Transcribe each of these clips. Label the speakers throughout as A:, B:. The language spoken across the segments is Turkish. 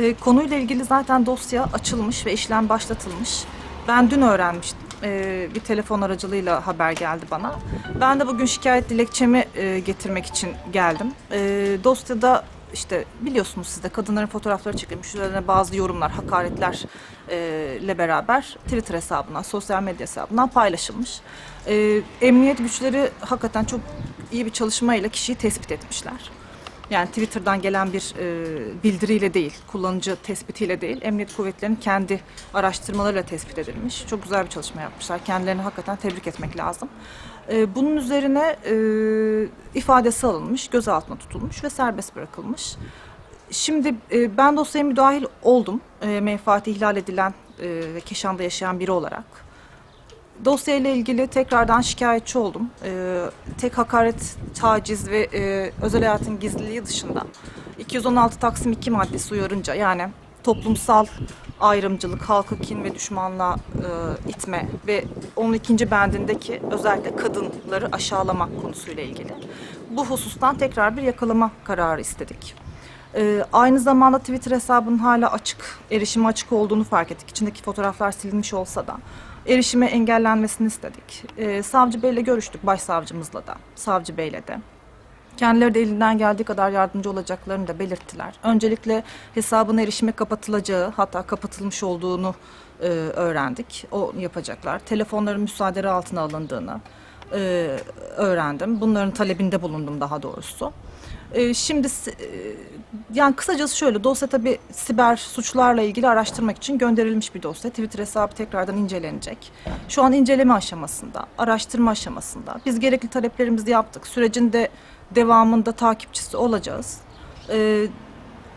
A: E, konuyla ilgili zaten dosya açılmış ve işlem başlatılmış. Ben dün öğrenmiştim. E, bir telefon aracılığıyla haber geldi bana. Ben de bugün şikayet dilekçemi e, getirmek için geldim. E, dosyada işte biliyorsunuz siz de kadınların fotoğrafları çekilmiş. Üzerine bazı yorumlar, hakaretler e, beraber Twitter hesabından, sosyal medya hesabından paylaşılmış. E, emniyet güçleri hakikaten çok iyi bir çalışmayla kişiyi tespit etmişler. Yani Twitter'dan gelen bir e, bildiriyle değil, kullanıcı tespitiyle değil, emniyet kuvvetlerinin kendi araştırmalarıyla tespit edilmiş. Çok güzel bir çalışma yapmışlar. Kendilerini hakikaten tebrik etmek lazım. E, bunun üzerine e, ifadesi alınmış, gözaltına tutulmuş ve serbest bırakılmış. Şimdi e, ben dosyaya müdahil oldum. E, menfaati ihlal edilen e, ve Keşan'da yaşayan biri olarak. Dosyayla ilgili tekrardan şikayetçi oldum. Ee, tek hakaret, taciz ve e, özel hayatın gizliliği dışında 216 Taksim 2 maddesi uyarınca yani toplumsal ayrımcılık, halkı kin ve düşmanlığa e, itme ve onun ikinci bendindeki özellikle kadınları aşağılama konusuyla ilgili. Bu husustan tekrar bir yakalama kararı istedik. Ee, aynı zamanda Twitter hesabının hala açık, erişime açık olduğunu fark ettik. İçindeki fotoğraflar silinmiş olsa da erişime engellenmesini istedik. Ee, savcı Bey'le görüştük, başsavcımızla da, savcı Bey'le de. Kendileri de elinden geldiği kadar yardımcı olacaklarını da belirttiler. Öncelikle hesabın erişime kapatılacağı, hatta kapatılmış olduğunu e, öğrendik. O yapacaklar. Telefonların müsaade altına alındığını e, öğrendim. Bunların talebinde bulundum daha doğrusu. E, şimdi e, yani kısacası şöyle dosya tabii siber suçlarla ilgili araştırmak için gönderilmiş bir dosya. Twitter hesabı tekrardan incelenecek. Şu an inceleme aşamasında, araştırma aşamasında. Biz gerekli taleplerimizi yaptık. Sürecin de devamında takipçisi olacağız. Ee,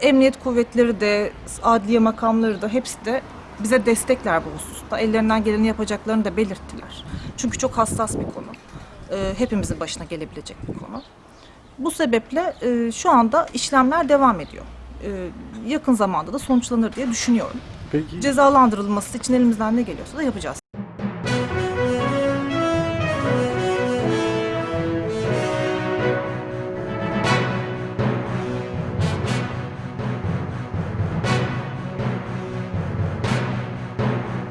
A: emniyet kuvvetleri de, adliye makamları da hepsi de bize destekler bu hususta. Ellerinden geleni yapacaklarını da belirttiler. Çünkü çok hassas bir konu. Ee, hepimizin başına gelebilecek bir konu. Bu sebeple e, şu anda işlemler devam ediyor. Ee, yakın zamanda da sonuçlanır diye düşünüyorum.
B: Peki
A: Cezalandırılması için elimizden ne geliyorsa da yapacağız.